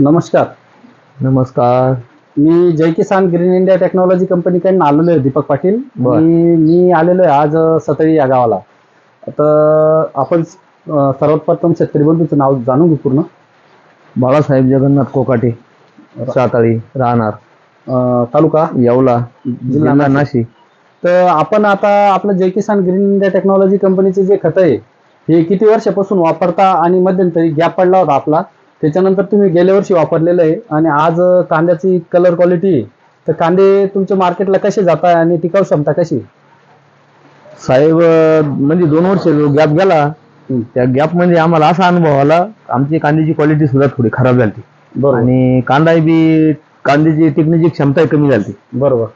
नमस्कार. नमस्कार. मी Jai Kisan green India technology कंपनीकडून आलेलो आहे दीपक पाटील. बर. मी आलेलो आहे आज सतळी या गावाला. तर आपण अ, सर्वात प्रथम शेतकरी बंधूचं नाव जाणून घेऊ पूर्ण. बाळासाहेब जगन्नाथ कोकाटे साताळी राहणार. अ, तालुका? येवला जिल्हा. नाशिक. तर आपण आता आपलं Jai Kisan green India technology कंपनीचे जे खतं आहे हे किती वर्षापासून वापरता आणि मध्यंतरी गॅप पडला होता आपला? त्याच्यानंतर तुम्ही गेल्या वर्षी वापरलेलं आहे आणि आज कांद्याची कलर क्वालिटी तर कांदे तुमच्या मार्केटला कसे जात आहे आणि टिकाऊ क्षमता कशी? साहेब म्हणजे दोन वर्ष गॅप गेला. त्या गॅप म्हणजे आम्हाला असा अनुभव आला आमची कांद्याची क्वालिटी सुद्धा थोडी खराब झाली. बरोबर. आणि कांदा बी कांद्याची टिकण्याची क्षमता कमी झाली. बरोबर.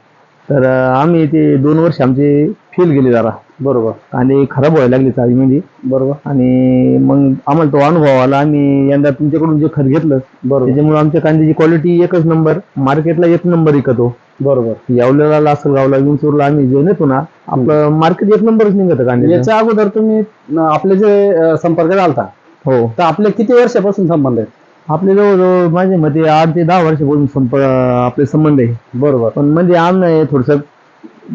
तर आम्ही ते दोन वर्ष आमचे फेल गेले जरा. बरोबर. कांदे खराब व्हायला लागले चाळीमध्ये बरोबर. आणि मग आम्हाला तो अनुभव आला. आम्ही यंदा तुमच्याकडून जे खत घेतलं बरोबर. त्याच्यामुळे आमच्या कांद्याची क्वालिटी एकच नंबर मार्केटला एक नंबर विकतो. बरोबर. यावल्याला लासलगावला विंचूरला आम्ही जे नेतो ना आपलं मार्केट एक नंबरच निघत कांद्याचं. याच्या अगोदर तुम्ही आपले जे संपर्क झालता हो. तर आपले किती वर्षापासून संबंध आहे आपले जवळजवळ माझ्या मते आठ ते दहा वर्षापासून संप आपले संबंध आहे. बरोबर. पण म्हणजे आम्ही थोडस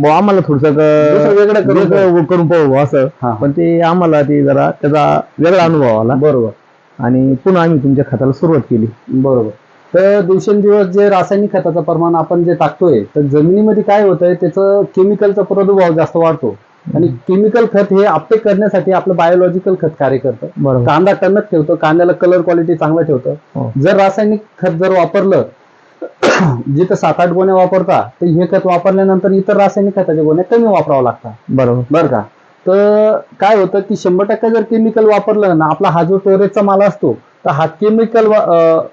आम्हाला थोडस वेगळं करून पाहू. करून पाहू असं. हा. पण ते आम्हाला ते जरा त्याचा वेगळा अनुभव आला. बरोबर. आणि पुन्हा आम्ही तुमच्या खताला सुरुवात केली. बरोबर. तर दिवसेंदिवस जे रासायनिक खताचं प्रमाण आपण जे टाकतोय तर जमिनीमध्ये काय होतंय त्याचं केमिकलचा प्रादुर्भाव जास्त वाढतो. आणि केमिकल खत हे अपटेक करण्यासाठी आपलं बायोलॉजिकल खत कार्य करतं. कांदा टणक ठेवतो कांद्याला कलर क्वालिटी चांगलं ठेवतं. हो. जर रासायनिक खत जर वापरलं जिथं सात आठ गोण्या वापरता तर हे खत वापरल्यानंतर इतर रासायनिक खताच्या गोण्या कमी वापरावं लागतात. बरोबर. बरं का? तर काय होतं की शंभर टक्के जर केमिकल वापरलं ना आपला हा जो स्टोरेजचा माल असतो तर हा केमिकल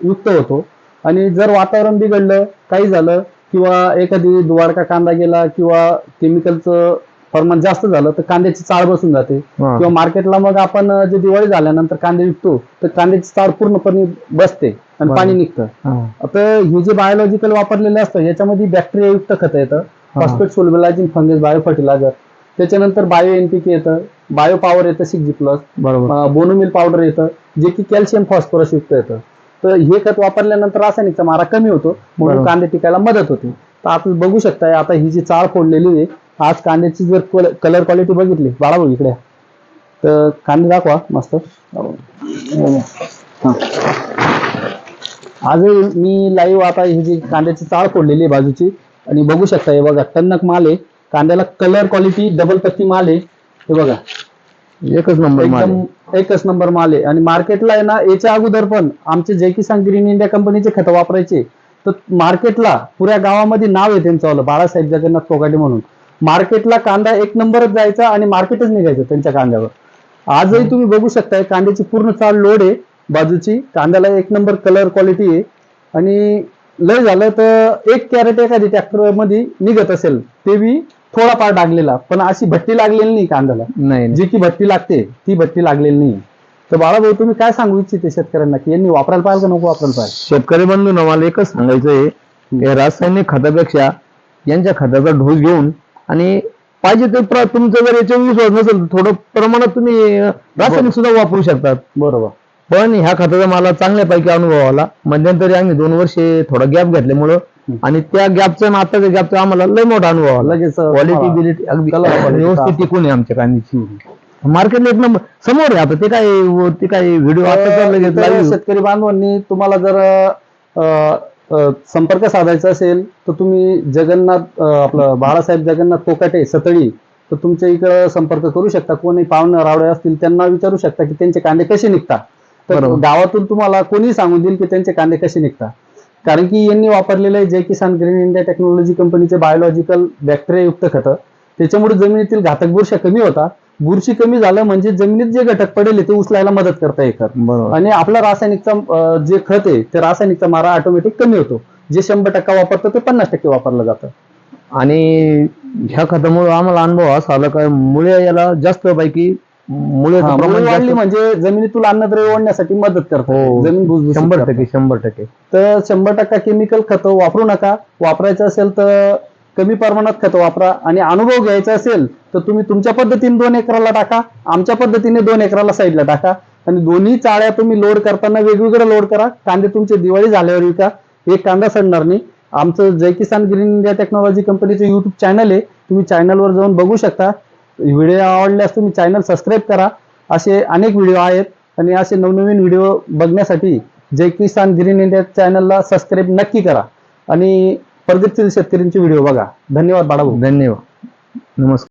युक्त होतो. आणि जर वातावरण बिघडलं काही झालं किंवा एखादी दुवारका कांदा गेला किंवा केमिकलचं प्रमाण जास्त झालं तर कांद्याची चाळ बसून जाते हा. किंवा मार्केटला मग आपण जे दिवाळी झाल्यानंतर कांदे विकतो तर कांद्याची चाळ पूर्णपणे बसते आणि. पाणी निघतं हा. आता हे जे बायोलॉजिकल वापरलेलं असतं याच्यामध्ये बॅक्टेरिया युक्त खत येतं हा. Phosphate solubilising fungus bio fertiliser त्याच्यानंतर बायो एनपीके येतं बायो पॉवर येतं सिक्स जी प्लस बरोबर बोनोमिल पावडर येतं जे की कॅल्शियम फॉस्फरस युक्त येतं तर हे खत वापरल्यानंतर रासायनिकचा मारा कमी होतो म्हणून बरोबर. कांदे टिकायला मदत होते तर आपण बघू शकताय आता ही जी चाळ फोडलेली आहे आज कांद्याची जर कलर क्वालिटी बघितली बाळा भाऊ इकडे. तर कांदे दाखवा मस्त. हा. आज मी लाईव्ह आता ही जी कांद्याची चाळ फोडलेली आहे बाजूची आणि बघू शकता हे बघा टन्नक माल आहे. कांद्याला कलर क्वालिटी डबल पत्ती माल आहे. हे बघा. एकच नंबर माल एकच नंबर माल आहे. आणि मार्केटला आहे ना याच्या अगोदर पण आमचे जय किसान ग्रीन इंडिया कंपनीचे खतं वापरायचे. तर मार्केटला पुऱ्या गावामध्ये नाव आहे त्यांचं वालं बाळासाहेब जगन्नाथ कोकाटे म्हणून. मार्केटला कांदा एक नंबरच जायचा आणि मार्केटच निघायचं त्यांच्या कांद्यावर. आजही तुम्ही बघू शकताय कांद्याची पूर्ण चाल लोड आहे बाजूची. कांद्याला एक नंबर कलर क्वालिटी आहे. आणि लय झालं तर एक कॅरेट एखादी ट्रॅक्टरमध्ये निघत असेल ते बी थोडाफार डागलेला. पण अशी भट्टी लागलेली नाही कांद्याला. नाही. जी की भट्टी लागते ती भट्टी लागलेली नाही. तर बाळाभाऊ तुम्ही काय सांगू इच्छिते शेतकऱ्यांना? की यांनी वापरायला पाहिजे का नको वापरायला पाहिजे? शेतकरी बंधूंना मला एकच सांगायचं आहे की रासायनिक खतापेक्षा यांच्या खताचा ढोस घेऊन आणि पाहिजे ते प्र- तुमचं जर याच्यावर विश्वास नसेल तर थोडं प्रमाणात तुम्ही अं, रासायनिक सुद्धा वापरू शकतात. बरोबर. पण ह्या खताचा मला चांगल्यापैकी अनुभव आला. मध्यंतरी आम्ही दोन वर्षे थोडा गॅप घेतल्यामुळं आणि त्या गॅपचा आणि आताच्या गॅपचा आम्हाला लय मोठा अनुभव आला. लगेच अं, क्वालिटी. बिलिटी अगदी quality. व्यवस्थित टिकून आहे आमच्या कांद्याची हम्म. मार्केटला एक नंबर समोर आहे. आता ते काय व- ते काय व्हिडिओ आता तर. शेतकरी बांधवांनी तुम्हाला जर अं, अं, संपर्क साधायचा असेल तर तुम्ही जगन्नाथ अं, आपलं बाळासाहेब जगन्नाथ कोकाटे सतळी तर तुमच्या इकडं संपर्क करू शकता. कोणी पाहुणे रावडे असतील त्यांना विचारू शकता की त्यांचे कांदे कसे निघतात. तर बरोबर. गावातून तुम्हाला कोणी सांगून देईल की त्यांचे कांदे कसे निघतात. कारण की यांनी वापरलेले Jai Kisan green India technology कंपनीचे बायोलॉजिकल बॅक्टेरियायुक्त खतं. त्याच्यामुळे जमिनीतील घातक बुरशा कमी होतात. बुरशी कमी झालं म्हणजे जमिनीत जे घटक पडेल ते उचलायला मदत करतं बरोबर. आणि आपला रासायनिकचा जे खत आहे ते रासायनिकचा मारा ऑटोमॅटिक कमी होतो. जे शंभर टक्का वापरतं ते पन्नास टक्के वापरलं जातं. आणि ह्या खतामुळे आम्हाला अनुभव असा आला काय मुळे याला जास्त पैकी मुळे वाढली म्हणजे जमिनीतून अन्नद्रव्य वाढण्यासाठी मदत करतो. हो. जमीन शंभर. टक्के शंभर टक्के. तर शंभर टक्का केमिकल खतं वापरू नका. वापरायचं असेल तर कमी प्रमाणात खतं वापरा आणि अनुभव घ्यायचा असेल तर तुम्ही तुमच्या पद्धतीने दोन एकराला टाका आमच्या पद्धतीने दोन एकराला साईडला टाका. आणि दोन्ही चाळ्या तुम्ही लोड करताना वेगवेगळं लोड करा. कांदे तुमचे दिवाळी झाल्यावर विका. एक कांदा सडणार नाही. आमचं Jai Kisan green India technology कंपनीचं युट्यूब चॅनल आहे. तुम्ही चॅनलवर जाऊन बघू शकता. व्हिडिओ आवडल्यास तुम्ही चॅनल सबस्क्राईब करा. असे अनेक व्हिडिओ आहेत. आणि असे नवनवीन व्हिडिओ बघण्यासाठी जय किसान ग्रीन इंडिया चॅनलला सबस्क्राईब नक्की करा. आणि प्रगतशील शेतकऱ्यांचे व्हिडिओ बघा. धन्यवाद बाळाभाऊ. धन्यवाद. नमस्कार.